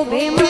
શોભે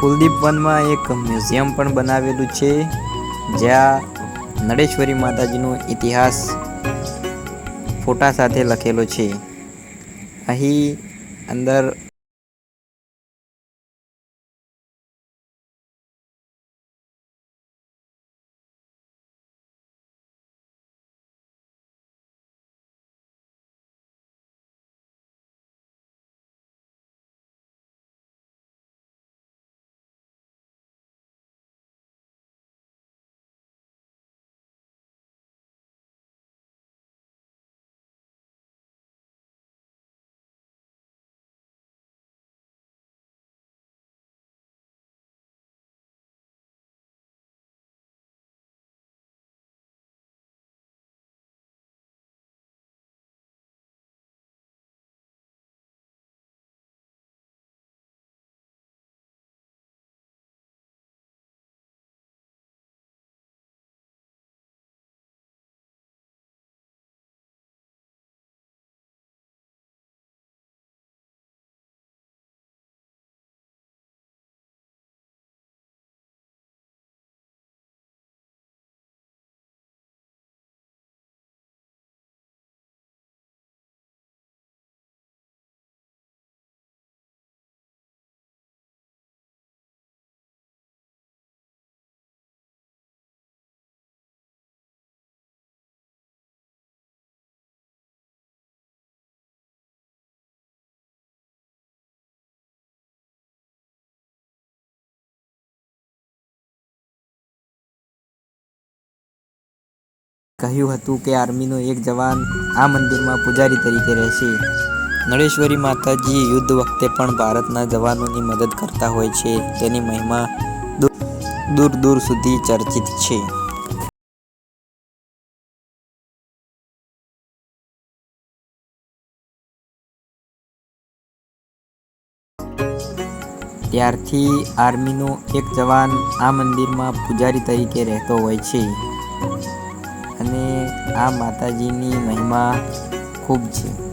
કુલદીપ વનમાં એક મ્યુઝિયમ પણ બનાવેલું છે, જ્યાં નળેશ્વરી માતાજીનો ઇતિહાસ ફોટા સાથે લખેલો છે. અહીં અંદર કહ્યું હતું કે આર્મીનો એક જવાન આ મંદિરમાં પૂજારી તરીકે રહેશે. નળેશ્વરી માતાજી યુદ્ધ વખતે પણ ભારતના જવાનોની મદદ કરતા હોય છે. તેની મહિમા દૂર દૂર સુધી ચર્ચિત છે. ત્યારથી આર્મીનો એક જવાન આ મંદિરમાં પૂજારી તરીકે રહેતો હોય છે. અને આ માતાજીની મહિમા ખૂબ છે.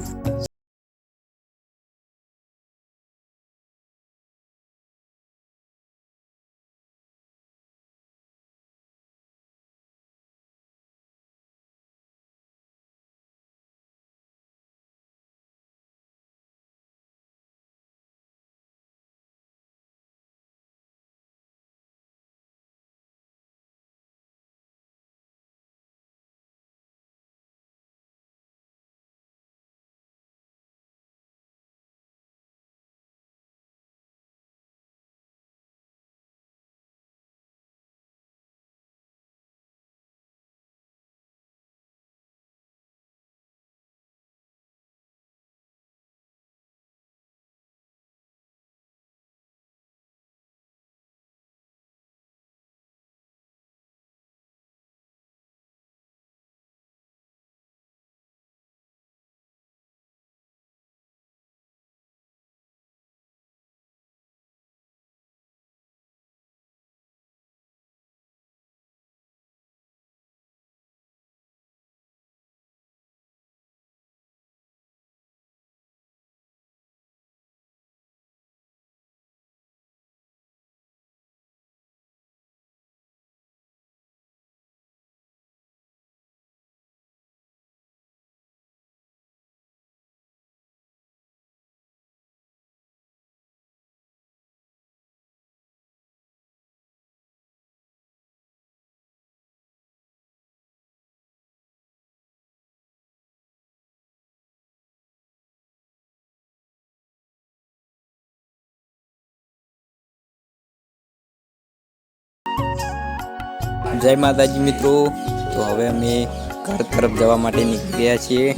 જય માતાજી મિત્રો. તો હવે અમે ઘર તરફ જવા માટે નીકળ્યા છીએ.